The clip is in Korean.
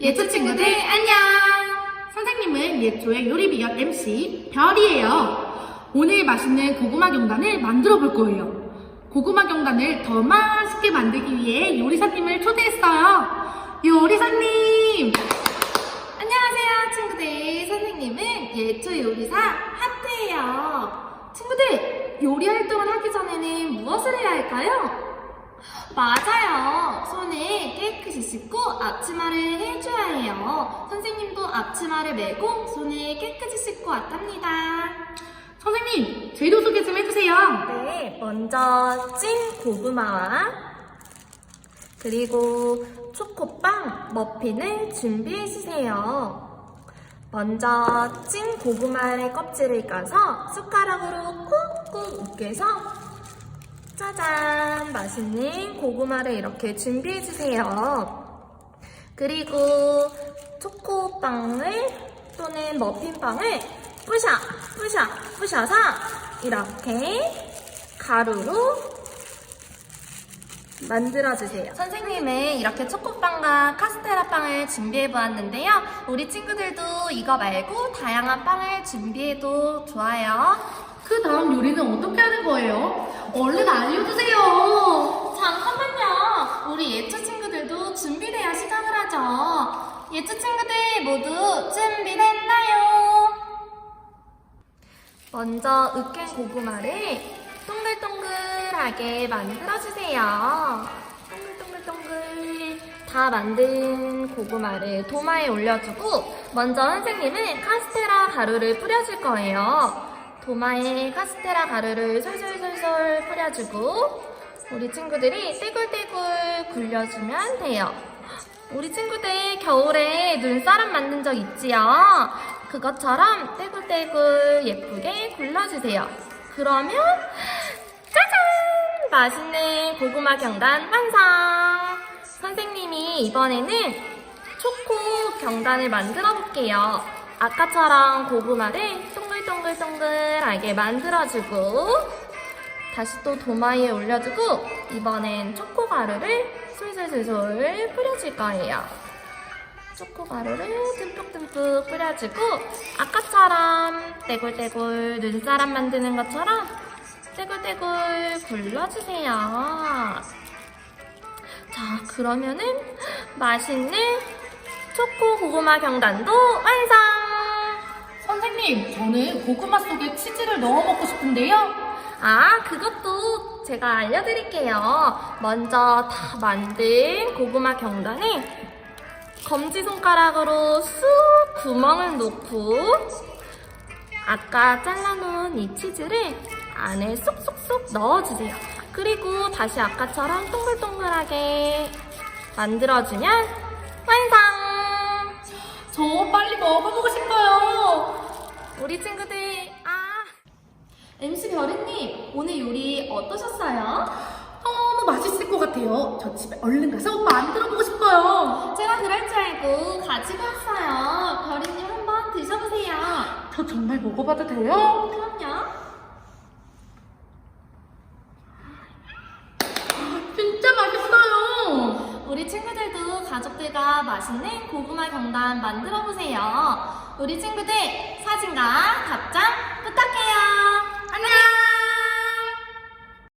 예초 친구들 안녕! 선생님은 예초의 요리비역 MC 별이에요. 오늘 맛있는 고구마 경단을 만들어 볼 거예요. 고구마 경단을 더 맛있게 만들기 위해 요리사님을 초대했어요. 요리사님! 안녕하세요, 친구들. 선생님은 예초 요리사 하트예요. 친구들, 요리 활동을 하기 전에는 무엇을 해야 할까요? 맞아요. 손에 깨끗이 씻고 앞치마를 해줘야 해요. 선생님도 앞치마를 메고 손에 깨끗이 씻고 왔답니다. 선생님, 재료 소개 좀 해주세요. 네, 먼저 찐 고구마와 그리고 초코빵, 머핀을 준비해 주세요. 먼저 찐 고구마의 껍질을 까서 숟가락으로 꾹꾹 으깨서 짜잔! 맛있는 고구마를 이렇게 준비해 주세요. 그리고 초코빵을 또는 머핀빵을 뿌셔, 뿌셔, 뿌셔서 이렇게 가루로 만들어주세요. 선생님은 이렇게 초코빵과 카스테라 빵을 준비해 보았는데요. 우리 친구들도 이거 말고 다양한 빵을 준비해도 좋아요. 그 다음 요리는 어떻게 하는 거예요? 얼른 알려주세요. 잠깐만요. 우리 예초 친구들도 준비돼야 시작을 하죠. 예초 친구들 모두 준비됐나요? 먼저 으깬 고구마를 동글동글하게 만들어주세요. 동글동글동글 다 만든 고구마를 도마에 올려주고 먼저 선생님은 카스테라 가루를 뿌려줄 거예요. 도마에 카스테라 가루를 솔솔솔솔 뿌려주고 우리 친구들이 떼굴떼굴 굴려주면 돼요. 우리 친구들 겨울에 눈사람 만든 적 있지요? 그것처럼 떼굴떼굴 예쁘게 굴러주세요. 그러면! 맛있는 고구마 경단 완성! 선생님이 이번에는 초코 경단을 만들어 볼게요. 아까처럼 고구마를 동글동글동글하게 만들어주고 다시 또 도마에 올려주고 이번엔 초코 가루를 솔솔솔솔 뿌려줄 거예요. 초코 가루를 듬뿍듬뿍 뿌려주고 아까처럼 떼굴떼굴 눈사람 만드는 것처럼 떼굴떼굴 굴러주세요. 자, 그러면은 맛있는 초코 고구마 경단도 완성! 선생님, 저는 고구마 속에 치즈를 넣어 먹고 싶은데요. 아, 그것도 제가 알려드릴게요. 먼저 다 만든 고구마 경단에 검지손가락으로 쑥 구멍을 놓고 아까 잘라놓은 이 치즈를 안에 쏙쏙쏙 넣어주세요. 그리고 다시 아까처럼 동글동글하게 만들어주면 완성! 저 빨리 먹어보고 싶어요. 우리 친구들, 아. MC 별이님, 오늘 요리 어떠셨어요? 너무 맛있을 것 같아요. 저 집에 얼른 가서 만들어보고 싶어요. 제가 그럴 줄 알고 가지고 왔어요. 별이님 한번 드셔보세요. 저 정말 먹어봐도 돼요? 그럼요. 우리 친구들도 가족들과 맛있는 고구마 경단 만들어 보세요. 우리 친구들 사진과 답장 부탁해요. 안녕!